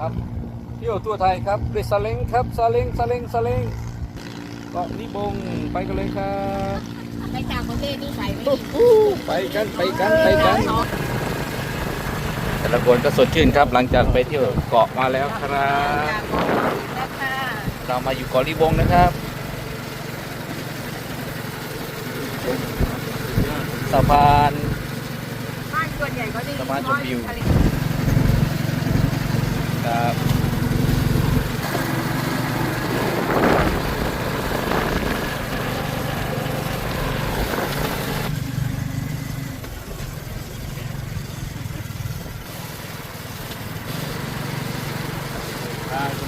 ครับเที่ยวทั่วไทยครับด้วยซาเล้งครับซาเล้งซาเล้งซาเล้งเกาะนิบงไปกันเลยครับไปต่างประเทศนี่ใส่ไม่อู้หูไปกันไปกันไปกันแต่ละคนก็สดชื่นครับหลังจากไปเที่ยวเกาะมาแล้วครับนะคะเรามาอยู่เกาะลิบงนะครับสะพานบ้านส่วนใหญ่ก็ได้สะพานชมวิวครับ Bye.